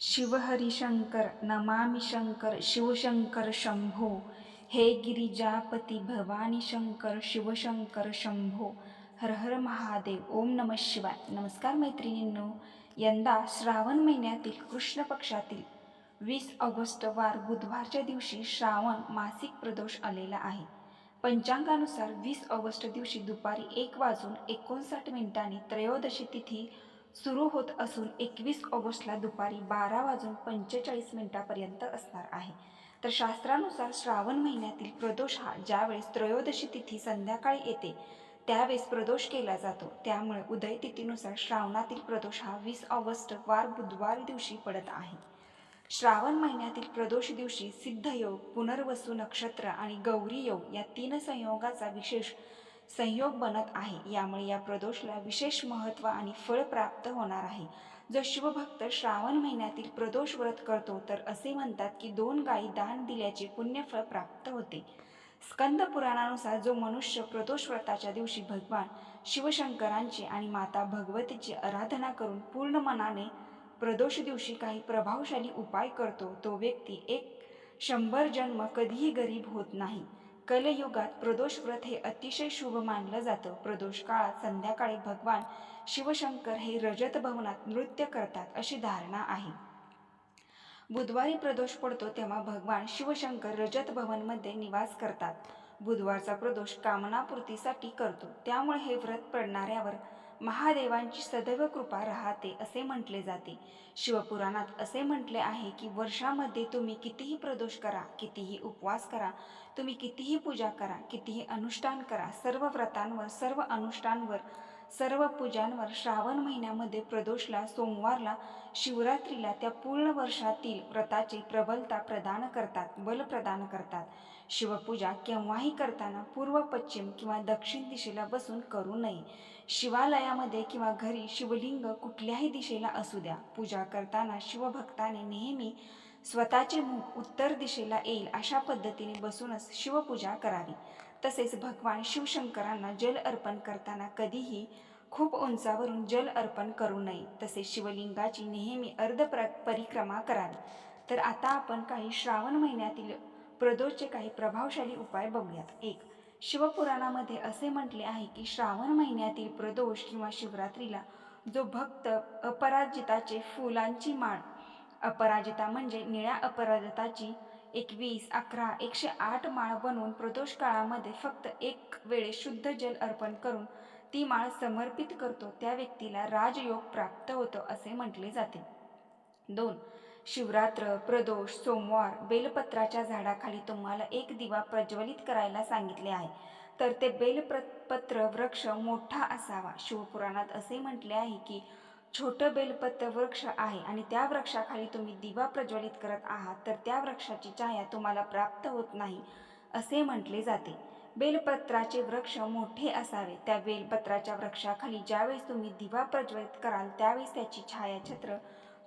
शिवहरिशंकर नमामि शंकर शिवशंकर शंभो। हे गिरिजापती भवानी शंकर शिवशंकर शंभो। हर हर महादेव ओम नम शिवाय। नमस्कार मैत्रिणींनो यंदा श्रावण महिन्यातील कृष्ण पक्षातील वीस ऑगस्ट वार बुधवारच्या दिवशी श्रावण मासिक प्रदोष आलेला आहे. पंचांगानुसार वीस ऑगस्ट दिवशी दुपारी एक वाजून एकोणसाठ मिनिटांनी त्रयोदशी तिथी सुरू होत असून एकवीस ऑगस्टला दुपारी बारा वाजून पंचेचाळीस मिनिटापर्यंत असणार आहे. तर शास्त्रानुसार श्रावण महिन्यातील प्रदोष हा ज्यावेळेस त्रयोदशी तिथी संध्याकाळी येते त्यावेळेस प्रदोष केला जातो. त्यामुळे उदय तिथीनुसार श्रावणातील प्रदोष हा वीस ऑगस्ट वार बुधवार दिवशी पडत आहे. श्रावण महिन्यातील प्रदोष दिवशी सिद्धयोग पुनर्वसू नक्षत्र आणि गौरी योग या तीन संयोगाचा विशेष संयोग बनत आहे. यामुळे या प्रदोषला विशेष महत्त्व आणि फळ प्राप्त होणार आहे. जर शिवभक्त श्रावण महिन्यातील प्रदोष व्रत करतो तर असे म्हणतात की दोन गायी दान दिल्याचे पुण्यफळ प्राप्त होते. स्कंद पुराणानुसार जो मनुष्य प्रदोष व्रताच्या दिवशी भगवान शिवशंकरांची आणि माता भगवतीची आराधना करून पूर्ण मनाने प्रदोष दिवशी काही प्रभावशाली उपाय करतो तो व्यक्ती एक शंभर जन्म कधीही गरीब होत नाही. कलयुगात प्रदोष व्रत हे अतिशय शुभ मानलं जातं. प्रदोष काळात संध्याकाळी भगवान शिवशंकर हे रजत भवनात नृत्य करतात अशी धारणा आहे. बुधवारी प्रदोष पडतो तेव्हा भगवान शिवशंकर रजत भवनमध्ये निवास करतात. बुधवारचा प्रदोष कामनापूर्तीसाठी करतो. त्यामुळे हे व्रत पडणाऱ्यावर महादेवांची सदैव कृपा राहते असे म्हटले जाते. शिवपुराणात असे म्हटले आहे की वर्षामध्ये तुम्ही कितीही प्रदोष करा कितीही उपवास करा तुम्ही कितीही पूजा करा कितीही अनुष्ठान करा सर्व व्रतांवर सर्व अनुष्ठानवर सर्व पूजांवर श्रावण महिन्यामध्ये प्रदोषला सोमवारला शिवरात्रीला त्या पूर्ण वर्षातील व्रताची प्रबलता प्रदान करतात बल प्रदान करतात. शिवपूजा केव्हाही करताना पूर्व पश्चिम किंवा दक्षिण दिशेला बसून करू नये. शिवालयामध्ये किंवा घरी शिवलिंग कुठल्याही दिशेला असू द्या. पूजा करताना शिवभक्ताने नेहमी स्वतःचे मुख उत्तर दिशेला येईल अशा पद्धतीने बसूनच शिवपूजा करावी. तसेच भगवान शिवशंकरांना जल अर्पण करताना कधीही खूप उंचावरून जल अर्पण करू नये. तसेच शिवलिंगाची नेहमी अर्ध प्र परिक्रमा करावी. तर आता आपण काही श्रावण महिन्यातील प्रदोषचे काही प्रभावशाली उपाय बघूयात. एक शिवपुराणामध्ये असे म्हटले आहे की श्रावण महिन्यातील प्रदोष किंवा शिवरात्रीला जो भक्त अपराजिताचे फुलांची माळ अपराजिता म्हणजे निळ्या अपराजिताची एकवीस अकरा एकशे आठ माळ बनवून प्रदोष काळामध्ये फक्त एक वेळे शुद्ध जल अर्पण करून ती माळ समर्पित करतो त्या व्यक्तीला राजयोग प्राप्त होतो असे म्हटले जाते. दोन शिवरात्र प्रदोष सोमवार बेलपत्राच्या झाडाखाली तुम्हाला एक दिवा प्रज्वलित करायला सांगितले आहे तर ते बेलपत्र वृक्ष मोठा असावा. शिवपुराणात असे म्हटले आहे की छोटं बेलपत्र वृक्ष आहे आणि त्या वृक्षाखाली तुम्ही दिवा प्रज्वलित करत आहात तर त्या वृक्षाची छाया तुम्हाला प्राप्त होत नाही असे म्हटले जाते. बेलपत्राचे वृक्ष मोठे असावे. त्या बेलपत्राच्या वृक्षाखाली ज्यावेळेस तुम्ही दिवा प्रज्वलित कराल त्यावेळेस त्याची छायाछत्र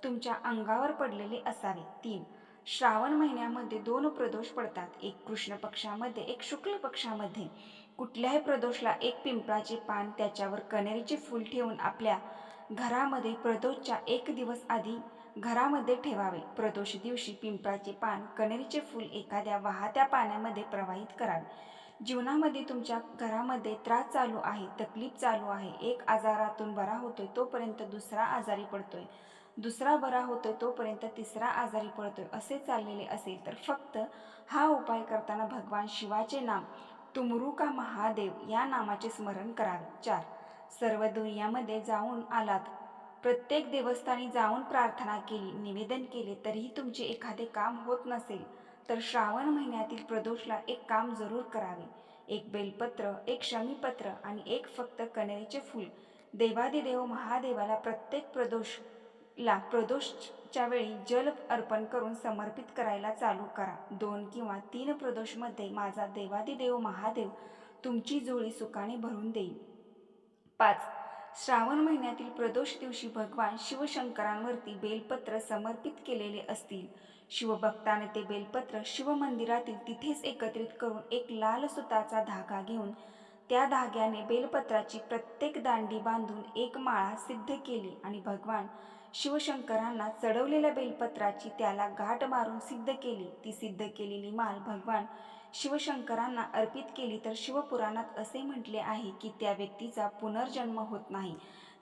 तुमच्या अंगावर पडलेले असावे. तीन श्रावण महिन्यामध्ये दोन प्रदोष पडतात. एक कृष्ण पक्षामध्ये एक शुक्ल पक्षामध्ये. कुठल्याही प्रदोषला एक पिंपळाचे पान त्याच्यावर कनेरीचे फूल ठेवून आपल्या घरामध्ये प्रदोषच्या एक दिवस आधी घरामध्ये ठेवावे. प्रदोष दिवशी पिंपळाचे पान कणेरीचे फूल एखाद्या वाहत्या पाण्यामध्ये प्रवाहित करावे. जीवनामध्ये तुमच्या घरामध्ये त्रास चालू आहे तकलीफ चालू आहे. एक आजारातून बरा होतोय तोपर्यंत दुसरा आजारी पडतोय. दुसरा बरा होतोय तोपर्यंत तिसरा आजारी पडतोय. असे चाललेले असेल तर फक्त हा उपाय करताना भगवान शिवाचे नाम तुमरू का महादेव या नामाचे स्मरण करावे. चार सर्व दुनियामध्ये जाऊन आलात. प्रत्येक देवस्थानी जाऊन प्रार्थना केली निवेदन केले तरीही तुमचे एखादे काम होत नसेल तर श्रावण महिन्यातील प्रदोषला एक काम जरूर करावे. एक बेलपत्र एक शमीपत्र आणि एक फक्त कनेरीचे फूल. देवादिदेव महादेवाला प्रत्येक प्रदोषला प्रदोषच्या वेळी जल अर्पण करून समर्पित करायला चालू करा. दोन किंवा तीन प्रदोषमध्ये माझा देवादिदेव महादेव तुमची जोळी सुखाने भरून देईल. पाच. श्रावण महिन्यातील प्रदोष दिवशी भगवान शिवशंकरांवरती बेलपत्र समर्पित केलेले असतील. शिवभक्ताने ते बेलपत्र शिवमंदिरातील तिथेच एकत्रित करून एक लाल सुताचा धागा घेऊन त्या धाग्याने बेलपत्राची प्रत्येक दांडी बांधून एक माळा सिद्ध केली आणि भगवान शिवशंकरांना चढवलेल्या बेलपत्राची त्याला गाठ मारून सिद्ध केली. ती सिद्ध केलेली माल भगवान शिवशंकरांना अर्पित केली तर शिवपुराणात असे म्हटले आहे की त्या व्यक्तीचा पुनर्जन्म होत नाही.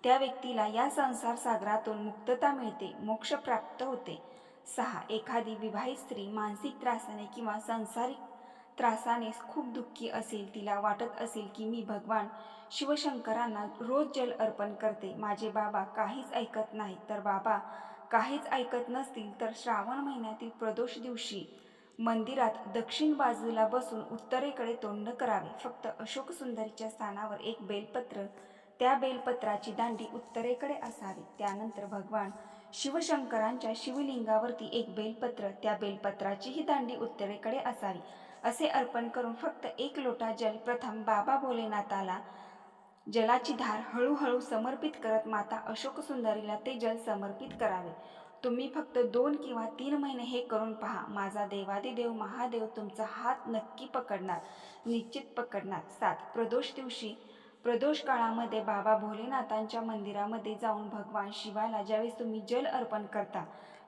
त्या व्यक्तीला या संसार सागरातून मुक्तता मिळते मोक्ष प्राप्त होते. सहा. एखादी विवाहित स्त्री मानसिक त्रासाने किंवा सांसारिक त्रासाने खूप दुःखी असेल तिला वाटत असेल की मी भगवान शिवशंकरांना रोज जल अर्पण करते. माझे बाबा काहीच ऐकत नाहीत तर बाबा काहीच ऐकत नसतील तर श्रावण महिन्यातील प्रदोष दिवशी मंदिरात दक्षिण बाजूला बसून उत्तरेकडे तोंड करावे. फक्त अशोक सुंदरीच्या स्थानावर एक बेलपत्र त्या बेलपत्राची दांडी उत्तरेकडे असावी. त्यानंतर भगवान शिवशंकरांच्या शिवलिंगावरती एक बेलपत्र त्या बेलपत्राचीही दांडी उत्तरेकडे असावी. असे अर्पण करून फक्त एक लोटा जल प्रथम बाबा भोलेनाथाला जलाची धार हळूहळू समर्पित करत माता अशोक सुंदरीला ते जल समर्पित करावे. तुम्ही फक्त दोन किंवा तीन महिने हे करून पहा. माझा देवादिदेव महादेव तुमचा हात नक्की पकडणार निश्चित पकडणार. सात. प्रदोष दिवशी प्रदोष काळामध्ये बाबा भोलेनाथांच्या मंदिरामध्ये जाऊन भगवान शिवाला ज्यावेळेस तुम्ही जल अर्पण करता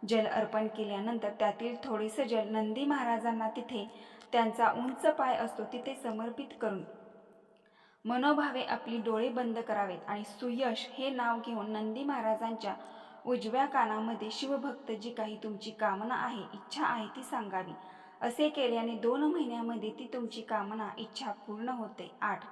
जल अर्पण केल्यानंतर त्यातील थोडेसे जल नंदी महाराजांना तिथे त्यांचा उंच पाय असतो तिथे समर्पित करून मनोभावे आपली डोळे बंद करावेत आणि सुयश हे नाव घेऊन नंदी महाराजांच्या उजव्या कानामध्ये शिवभक्त जी काही तुमची कामना आहे इच्छा आहे ती सांगावी. असे केल्याने दोन महिन्यामध्ये ती तुमची कामना इच्छा पूर्ण होते. आठ.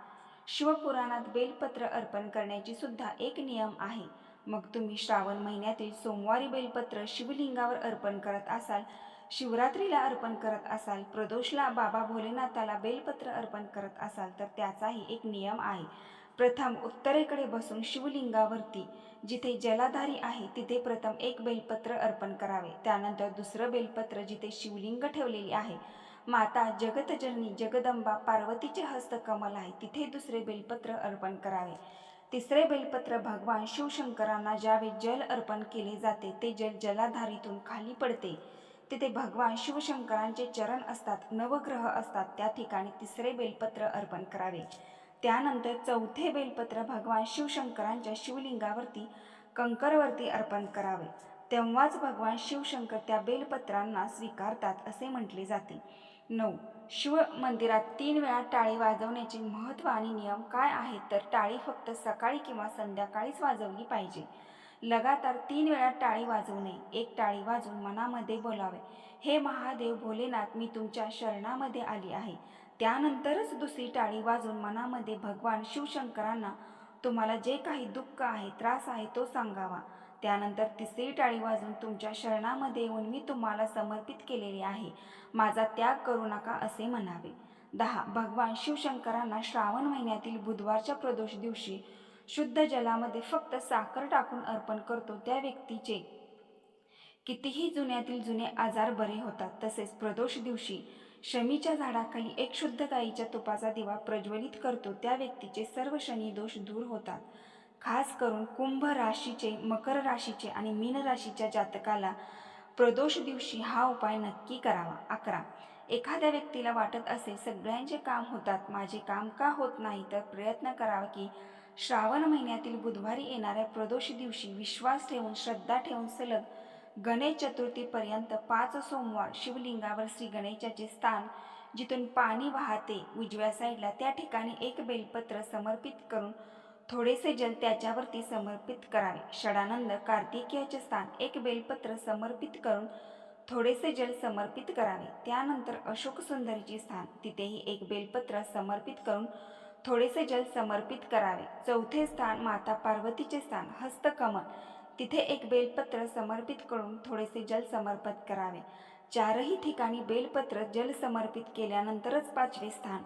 शिवपुराणात बेलपत्र अर्पण करण्याची सुद्धा एक नियम आहे. मग तुम्ही श्रावण महिन्यातील सोमवारी बेलपत्र शिवलिंगावर अर्पण करत असाल शिवरात्रीला अर्पण करत असाल प्रदोषला बाबा भोलेनाथाला बेलपत्र अर्पण करत असाल तर त्याचाही एक नियम आहे. प्रथम उत्तरेकडे बसून शिवलिंगावरती जिथे जलाधारी आहे तिथे प्रथम एक बेलपत्र अर्पण करावे. त्यानंतर दुसरं बेलपत्र जिथे शिवलिंग ठेवलेली आहे माता जगतजननी जगदंबा पार्वतीचे हस्तकमल आहे तिथे दुसरे बेलपत्र अर्पण करावे. तिसरे बेलपत्र भगवान शिवशंकरांना ज्यावेळी जल अर्पण केले जाते ते जल जलाधारीतून खाली पडते. तिथे भगवान शिवशंकरांचे चरण असतात नवग्रह असतात त्या ठिकाणी तिसरे बेलपत्र अर्पण करावे. त्यानंतर चौथे बेलपत्र भगवान शिवशंकरांच्या शिवलिंगावरती कंकरवरती अर्पण करावे. तेव्हाच भगवान शिवशंकर त्या बेलपत्रांना स्वीकारतात असे म्हटले जाते. नऊ. शिव मंदिरात तीन वेळा टाळी वाजवण्याचे महत्त्व आणि नियम काय आहेत? तर टाळी फक्त सकाळी किंवा संध्याकाळीच वाजवली पाहिजे. लगातार तीन वेळा टाळी वाजवू नये एक टाळी वाजून मनामध्ये बोलावे. हे महादेव भोलेनाथ मी तुमच्या शरणामध्ये आली आहे. त्यानंतरच दुसरी टाळी वाजून मनामध्ये भगवान शिवशंकरांना तुम्हाला जे काही दुःख आहे त्रास आहे तो सांगावा. त्यानंतर तिसरी टाळी वाजून तुमच्या शरणामध्ये येऊन मी तुम्हाला समर्पित केलेली आहे. माझा त्याग करू नका असे म्हणावे. दहा. भगवान शिवशंकरांना श्रावण महिन्यातील बुधवारच्या प्रदोष दिवशी शुद्ध जलामध्ये फक्त साखर टाकून अर्पण करतो त्या व्यक्तीचे. कितीही जुन्यातील जुने आजार बरे होतात तसेच प्रदोष दिवशी शमीच्या झाडाखाली एक शुद्ध गाईच्या तुपाचा दिवा प्रज्वलित करतो त्या व्यक्तीचे सर्व शनी दोष दूर होतात. खास करून कुंभ राशीचे मकर राशीचे आणि मीन राशीच्या जातकाला प्रदोष दिवशी हा उपाय नक्की करावा. अकरा. एखाद्या व्यक्तीला वाटत असेल सगळ्यांचे काम होतात माझे काम का होत नाही तर प्रयत्न करावा की श्रावण महिन्यातील बुधवारी येणाऱ्या प्रदोष दिवशी विश्वास ठेवून श्रद्धा ठेवून सलग गणेश चतुर्थीपर्यंत पाच सोमवार शिवलिंगावर श्री गणेशाचे स्थान जिथून पाणी वाहते उजव्या साईडला त्या ठिकाणी एक बेलपत्र समर्पित करून थोडेसे जल त्याच्यावरती समर्पित करावे. षडानंद कार्तिकेयाचे स्थान एक बेलपत्र समर्पित करून थोडेसे जल समर्पित करावे. त्यानंतर अशोक सुंदरीचे स्थान तिथेही एक बेलपत्र समर्पित करून थोडेसे जल समर्पित करावे. चौथे स्थान माता पार्वतीचे स्थान हस्तकमल तिथे एक बेलपत्र समर्पित करून थोडेसे जल समर्पित करावे. चारही ठिकाणी बेलपत्र जल समर्पित केल्यानंतरच पाचवे स्थान.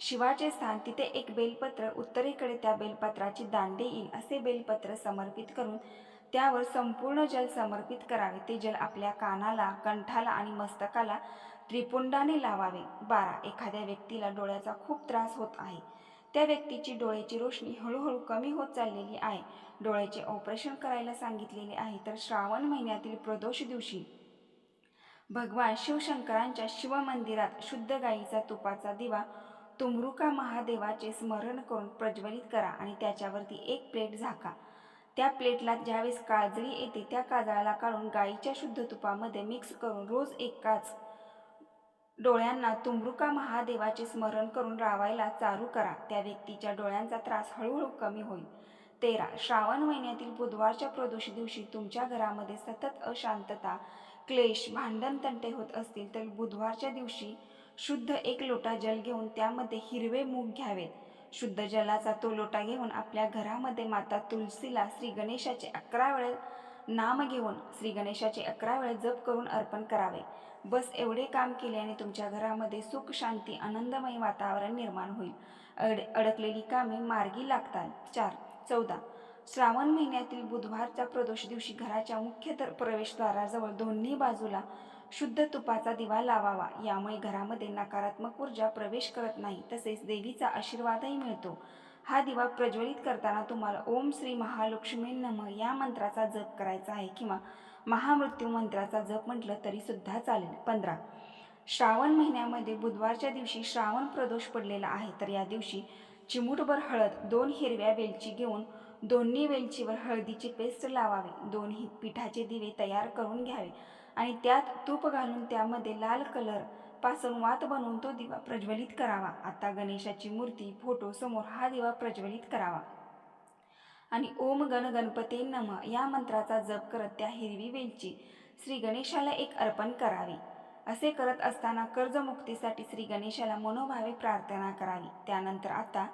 शिवाचे स्थान तिथे एक बेलपत्र उत्तरेकडे त्या बेलपत्राची दांडे येईल असे बेलपत्र समर्पित करून त्यावर संपूर्ण जल समर्पित करावे. ते जल आपल्या कानाला कंठाला आणि मस्तकाला त्रिपुंडाने लावावे. बारा एखाद्या व्यक्तीला डोळ्याचा खूप त्रास होत आहे. त्या व्यक्तीची डोळ्याची रोशनी हळूहळू कमी होत चाललेली आहे. डोळ्याचे ऑपरेशन करायला सांगितलेले आहे तर श्रावण महिन्यातील प्रदोष दिवशी भगवान शिवशंकरांच्या शिवमंदिरात शुद्ध गाईचा तुपाचा दिवा तुमरुका महादेवाचे स्मरण करून प्रज्वलित करा आणि त्याच्यावरती एक प्लेट झाका. त्या प्लेटला ज्यावेळेस काजळी येते त्या काजळाला काढून गाईच्या शुद्ध तुपामध्ये मिक्स करून रोज एक काच डोळ्यांना तुमरुका महादेवाचे स्मरण करून रावायला चारू करा. त्या व्यक्तीच्या डोळ्यांचा त्रास हळूहळू कमी होईल. तेरा. श्रावण महिन्यातील बुधवारच्या प्रदोष दिवशी तुमच्या घरामध्ये सतत अशांतता क्लेश भांडण तंटे होत असतील तर बुधवारच्या दिवशी शुद्ध एक लोटा जल घेऊन त्यामध्ये हिरवे मूग घ्यावेत. शुद्ध जलाचा तो लोटा घेऊन आपल्या घरामध्ये माता तुलसीला श्री गणेशाचे अकरा वेळे नाम घेऊन श्री गणेशाचे अकरा वेळा जप करून अर्पण करावे. बस एवढे काम केल्याने तुमच्या घरामध्ये सुख शांती आनंदमय वातावरण निर्माण होईल. अड अडकलेली कामे मार्गी लागतात. चार चौदा. श्रावण महिन्यातील बुधवारच्या प्रदोष दिवशी घराच्या मुख्य तर प्रवेशद्वाराजवळ दोन्ही बाजूला शुद्ध तुपाचा दिवा लावावा. यामुळे घरामध्ये नकारात्मक ऊर्जा प्रवेश करत नाही. तसेच देवीचा आशीर्वादही मिळतो. हा दिवा प्रज्वलित करताना तुम्हाला ओम श्री महालक्ष्मी नम या मंत्राचा जप करायचा आहे किंवा महामृत्यू मंत्राचा जप म्हटलं तरी सुद्धा चालेल. पंधरा. श्रावण महिन्यामध्ये बुधवारच्या दिवशी श्रावण प्रदोष पडलेला आहे तर या दिवशी चिमूटभर हळद दोन हिरव्या वेलची घेऊन दोन्ही वेलचीवर हळदीची पेस्ट लावावी. दोन्ही पिठाचे दिवे तयार करून घ्यावे आणि त्यात तूप घालून त्यामध्ये लाल कलर पासून वात बनवून तो दिवा प्रज्वलित करावा. आता गणेशाची मूर्ती फोटो समोर हा दिवा प्रज्वलित करावा. आणि ओम गण गणपते नम या मंत्राचा जप करत त्या हिरवी वेलची श्री गणेशाला एक अर्पण करावी. असे करत असताना कर्जमुक्तीसाठी श्री गणेशाला मनोभावे प्रार्थना करावी. त्यानंतर आता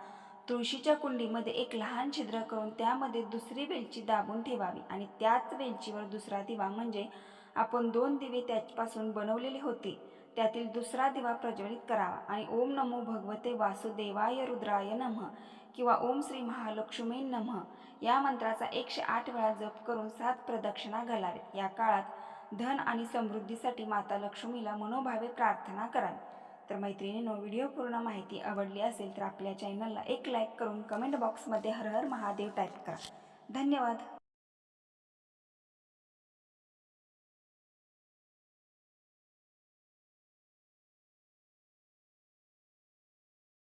तुळशीच्या कुंडीमध्ये एक लहान छिद्र करून त्यामध्ये दुसरी वेलची दाबून ठेवावी. आणि त्याच वेलचीवर दुसरा दिवा म्हणजे आपण दोन दिवे त्याच्यापासून बनवलेले होते. त्यातील दुसरा दिवा प्रज्वलित करावा. आणि ओम नमो भगवते वासुदेवाय रुद्राय नमः किंवा ओम श्री महालक्ष्मी नमः या मंत्राचा एकशे आठ वेळा जप करून सात प्रदक्षिणा घालाव्यात. या काळात धन आणि समृद्धीसाठी माता लक्ष्मीला मनोभावे प्रार्थना करावी. तर मैत्रिणींनो व्हिडिओ पूर्ण माहिती आवडली असेल तर आपल्या चॅनलला एक लाईक करून कमेंट बॉक्समध्ये हर हर महादेव टाईप करा. धन्यवाद.